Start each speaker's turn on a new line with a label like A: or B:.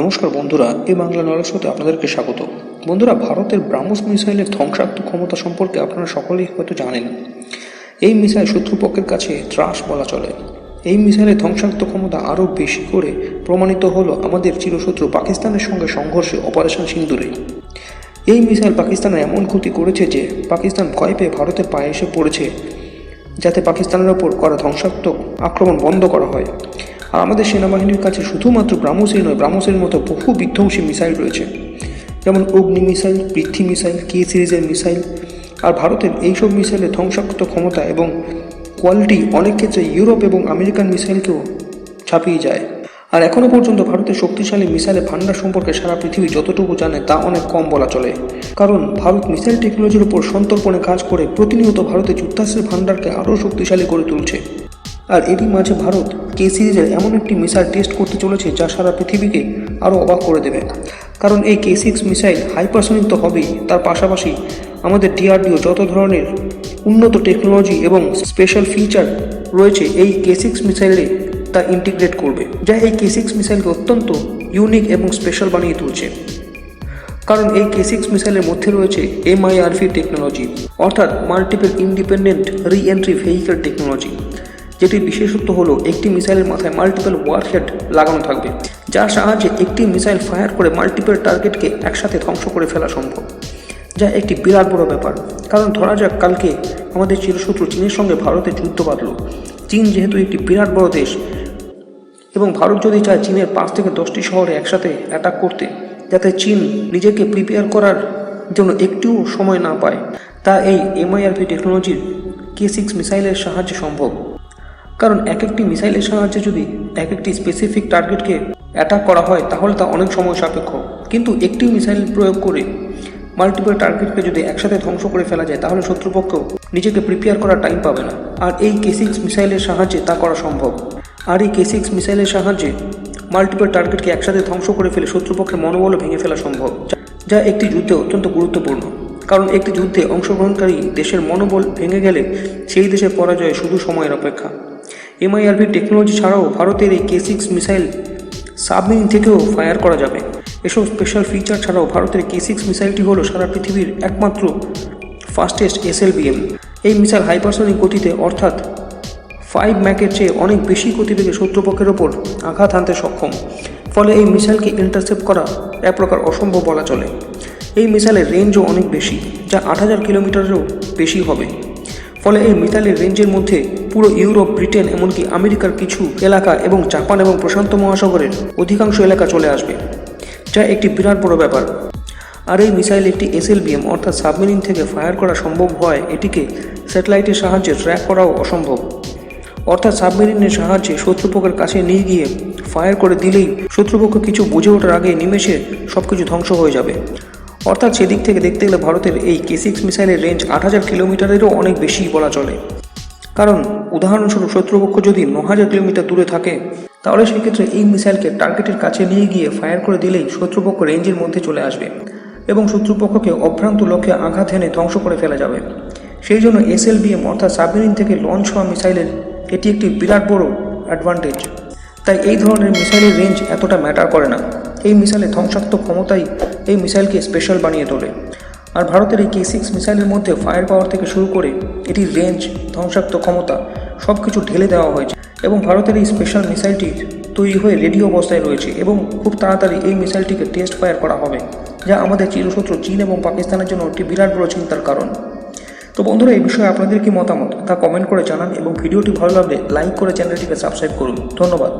A: নমস্কার বন্ধুরা এই বাংলা নলেজ শোতে আপনাদেরকে স্বাগত। বন্ধুরা, ভারতের ব্রাহ্মস মিসাইলের ধ্বংসাত্মক ক্ষমতা সম্পর্কে আপনারা সকলেই হয়তো জানেন। এই মিসাইল শত্রুপক্ষের কাছে ত্রাস বলা চলে। এই মিসাইলের ধ্বংসাত্মক ক্ষমতা আরও বেশি করে প্রমাণিত হলো আমাদের চিরশত্রু পাকিস্তানের সঙ্গে সংঘর্ষে অপারেশন সিন্দুরে। এই মিসাইল পাকিস্তানের এমন ক্ষতি করেছে যে পাকিস্তান ভয় পেয়ে ভারতের পায়ে এসে পড়েছে, যাতে পাকিস্তানের ওপর করা ধ্বংসাত্মক আক্রমণ বন্ধ করা হয়। আর আমাদের সেনাবাহিনীর কাছে শুধুমাত্র ব্রাহ্মসই নয়, ব্রাহ্মসের মতো বহু বিধ্বংসী মিসাইল রয়েছে। যেমন অগ্নি মিসাইল, পৃথ্বী মিসাইল, কে সিরিজের মিসাইল। আর ভারতের এইসব মিসাইলের ধ্বংসাত্মক ক্ষমতা এবং কোয়ালিটি অনেক ক্ষেত্রে ইউরোপ এবং আমেরিকান মিসাইলকেও ছাপিয়ে যায়। আর এখনও পর্যন্ত ভারতের শক্তিশালী মিসাইলের ভান্ডার সম্পর্কে সারা পৃথিবী যতটুকু জানে, তা অনেক কম বলা চলে। কারণ ভারত মিসাইল টেকনোলজির উপর সন্তর্পণে কাজ করে, প্রতিনিয়ত ভারতের যুদ্ধাস্ত্রের ভান্ডারকে আরও শক্তিশালী করে তুলছে। আর এরই মাঝে ভারত কে সিরিজের এমন একটি মিসাইল টেস্ট করতে চলেছে যা সারা পৃথিবীকে আরও অবাক করে দেবে। কারণ এই কে সিক্স মিসাইল হাইপারসনিক তো হবেই। তার পাশাপাশি আমাদের ডিআরডিও যত ধরনের উন্নত টেকনোলজি এবং স্পেশাল ফিচার রয়েছে, এই কে সিক্স মিসাইলে তা ইন্টিগ্রেট করবে, যা এই কে সিক্স মিসাইলকে অত্যন্ত ইউনিক এবং স্পেশাল বানিয়ে তুলছে। কারণ এই কে সিক্স মিসাইলের মধ্যে রয়েছে এমআইআরভি টেকনোলজি অর্থাৎ multiple independent reentry vehicle technology যেটির বিশেষত্ব হলো একটি মিসাইলের মাথায় মাল্টিপল ওয়ারহেড লাগানো থাকবে, যার সাহায্যে একটি মিসাইল ফায়ার করে মাল্টিপল টার্গেটকে একসাথে ধ্বংস করে ফেলা সম্ভব। যা একটি বিরাট বড় ব্যাপার, কারণ ধরা যাক কালকে আমাদের চিরশত্রু চীনের সঙ্গে ভারতের যুদ্ধ বাঁধল। চীন যেহেতু একটি বিরাট বড় দেশ, এবং ভারত যদি চায় চীনের পাঁচ থেকে দশটি শহরে একসাথে অ্যাটাক করতে, যাতে চীন নিজেকে প্রিপেয়ার করার জন্য একটুও সময় না পায়, তা এই এমআইআরভি টেকনোলজির কে সিক্স মিসাইলের সাহায্যে সম্ভব। কারণ এক একটি মিসাইলের সাহায্যে যদি এক একটি স্পেসিফিক টার্গেটকে অ্যাটাক করা হয়, তাহলে তা অনেক সময় সাপেক্ষ। কিন্তু একটি মিসাইল প্রয়োগ করে মাল্টিপল টার্গেটকে যদি একসাথে ধ্বংস করে ফেলা যায়, তাহলে শত্রুপক্ষ নিজেকে প্রিপেয়ার করার টাইম পাবে না। আর এই কে সিক্স মিসাইলের সাহায্যে তা করা সম্ভব। আর এই কে সিক্স মিসাইলের সাহায্যে মাল্টিপল টার্গেটকে একসাথে ধ্বংস করে ফেলে শত্রুপক্ষের মনোবল ভেঙে ফেলা সম্ভব, যা- একটি যুদ্ধে অত্যন্ত গুরুত্বপূর্ণ। কারণ একটি যুদ্ধে অংশগ্রহণকারী দেশের মনোবল ভেঙে গেলে সেই দেশের পরাজয় শুধু সময়ের অপেক্ষা। এমআইআরভি টেকনোলজি ছাড়াও ভারতের এই কে সিক্স মিসাইল সাবমেরিন থেকেও ফায়ার করা যাবে। এসব স্পেশাল ফিচার ছাড়াও ভারতের কে সিক্স মিসাইলটি হলো সারা পৃথিবীর একমাত্র ফাস্টেস্ট এসএলবিএম এই মিসাইল হাইপারসনিক গতিতে, অর্থাৎ ফাইভ ম্যাকের চেয়ে অনেক বেশি গতিবেগে শত্রুপক্ষের ওপর আঘাত হানতে সক্ষম। ফলে এই মিসাইলকে ইন্টারসেপ্ট করা এক প্রকার অসম্ভব বলা চলে। এই মিসাইলের রেঞ্জও অনেক বেশি, যা আট হাজার কিলোমিটারেরও বেশি হবে। ফলে এই মিসাইলের রেঞ্জের মধ্যে পুরো ইউরোপ, ব্রিটেন, এমনকি আমেরিকার কিছু এলাকা এবং জাপান এবং প্রশান্ত মহাসাগরের অধিকাংশ এলাকা চলে আসবে, যা একটি বিরাট বড় ব্যাপার। আর এই মিসাইল একটি এসএলবিএম, অর্থাৎ সাবমেরিন থেকে ফায়ার করা সম্ভব হয় এটিকে স্যাটেলাইটের সাহায্যে ট্র্যাক করাও অসম্ভব। অর্থাৎ সাবমেরিনের সাহায্যে শত্রুপক্ষের কাছে নিয়ে গিয়ে ফায়ার করে দিলেই শত্রুপক্ষ কিছু বুঝে ওঠার আগে নিমেষে সব কিছু ধ্বংস হয়ে যাবে। অর্থাৎ সেদিক থেকে দেখতে গেলে ভারতের এই কে সিক্স মিসাইলের রেঞ্জ আট হাজার কিলোমিটারেরও অনেক বেশি বলা চলে। কারণ, উদাহরণস্বরূপ শত্রুপক্ষ যদি ন হাজার কিলোমিটার দূরে থাকে, তাহলে সেক্ষেত্রে এই মিসাইলকে টার্গেটের কাছে নিয়ে গিয়ে ফায়ার করে দিলেই শত্রুপক্ষ রেঞ্জের মধ্যে চলে আসবে এবং শত্রুপক্ষকে অভ্রান্ত লক্ষ্যে আঘাত হেনে ধ্বংস করে ফেলা যাবে। সেই জন্য এসএলবিএম অর্থাৎ সাবমেরিন থেকে লঞ্চ হওয়া মিসাইলের এটি একটি বিরাট বড় অ্যাডভান্টেজ তাই এই ধরনের মিসাইলের রেঞ্জ এতটা ম্যাটার করে না। এই মিসাইলের ধ্বংসাত্মক ক্ষমতাই এই মিসাইলকে স্পেশাল বানিয়ে তোলে। আর ভারতের এই কে সিক্স মিসাইলের মধ্যে ফায়ার পাওয়ার থেকে শুরু করে এটির রেঞ্জ ধ্বংসাত্মক ক্ষমতা সব কিছু ঢেলে দেওয়া হয়েছে এবং ভারতের এই স্পেশাল মিসাইলটি তৈরি হয়ে রেডি অবস্থায় রয়েছে এবং খুব তাড়াতাড়ি এই মিসাইলটিকে টেস্ট ফায়ার করা হবে, যা আমাদের চিরশত্রু চীন এবং পাকিস্তানের জন্য একটি বিরাট বড় চিন্তার কারণ। তো বন্ধুরা, এই বিষয়ে আপনাদের কি মতামত? তা কমেন্ট করে জানান এবং ভিডিওটি ভালো লাগলে লাইক করে চ্যানেলটিকে সাবস্ক্রাইব করুন। ধন্যবাদ।